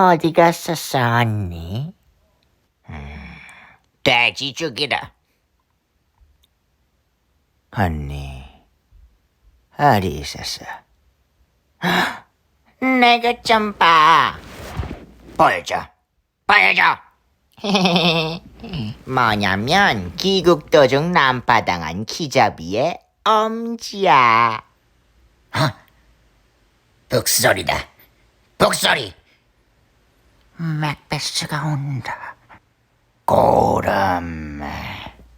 어디 갔었어, 언니? 음, 돼지 죽이라. 언니, 어디 있었어? 내가 좀 봐. 보여줘. 보여줘. 뭐냐면 기국 도중 난파당한 키자비의 엄지야. 북소리다. 북소리. 맥베스가 온다. 고람매.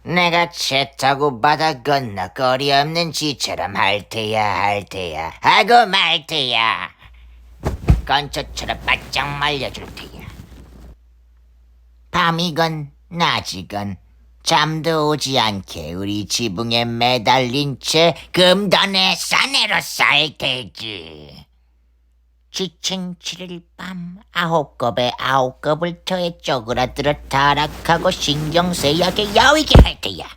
내가 채 타고 바다 건너 거리 없는 지처럼 할 테야 할 테야 하고 말 테야. 건초처럼 바짝 말려줄 테야. 밤이건 낮이건 잠도 오지 않게 우리 지붕에 매달린 채 금단의 사내로 살 테지. 지친 7일 밤 아홉 겁에 아홉 겁을 터에 쪼그라들어 타락하고 신경쇠약에 여위게 할 테야.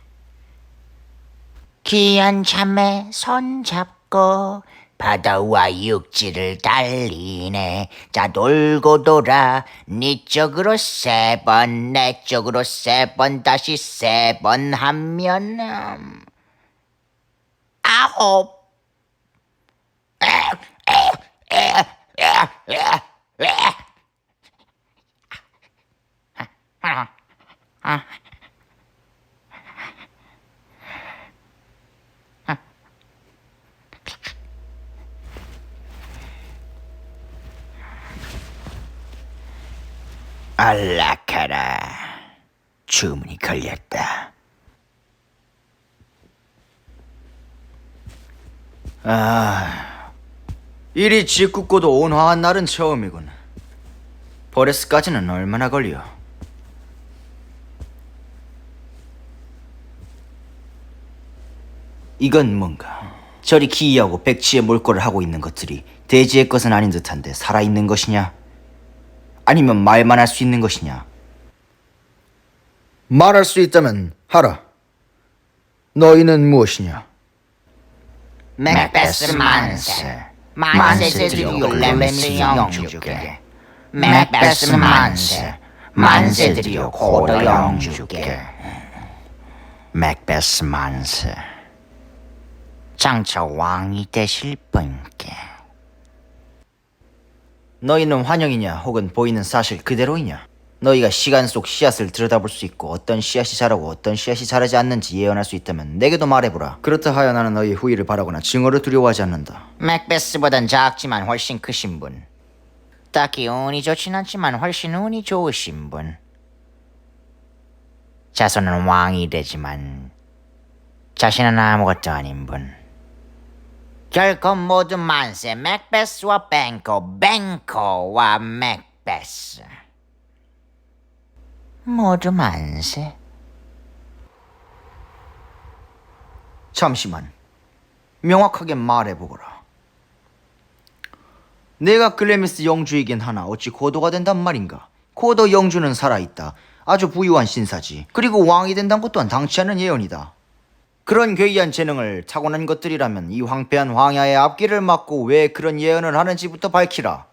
귀한 참에 손잡고 바다와 육지를 달리네. 자 돌고 돌아 네 쪽으로 세 번, 내 쪽으로 세 번, 다시 세 번 하면 음, 아홉. 안락하라. 주문이 걸렸다. 아, 이리 짓궂고도 온화한 날은 처음이군. 버레스까지는 얼마나 걸려? 이건 뭔가? 저리 기이하고 백치에 몰골을 하고 있는 것들이 대지의 것은 아닌 듯한데 살아있는 것이냐? 아니면 말만 할 수 있는 것이냐? 말할 수 있다면 하라. 너희는 무엇이냐? 맥베스 만세. 만세들이여 렘스 영주께. 맥베스 만세. 만세들이여 고도 영주께. 맥베스 만세. 장차 왕이 되실 분께. 너희는 환영이냐 혹은 보이는 사실 그대로이냐? 너희가 시간 속 씨앗을 들여다볼 수 있고 어떤 씨앗이 자라고 어떤 씨앗이 자라지 않는지 예언할 수 있다면 내게도 말해보라. 그렇다 하여 나는 너희 후위를 바라거나 증오를 두려워하지 않는다. 맥베스보단 작지만 훨씬 크신 분. 딱히 운이 좋진 않지만 훨씬 운이 좋으신 분. 자손은 왕이 되지만 자신은 아무것도 아닌 분. 결코 모두 만세 맥베스와 뱅코, 뱅코와 맥베스. 모두 만세. 잠시만. 명확하게 말해보거라. 내가 글레미스 영주이긴 하나 어찌 고도가 된단 말인가? 고도 영주는 살아있다. 아주 부유한 신사지. 그리고 왕이 된다는 것 또한 당치 않은 예언이다. 그런 괴이한 재능을 타고난 것들이라면 이 황폐한 황야의 앞길을 막고 왜 그런 예언을 하는지부터 밝히라.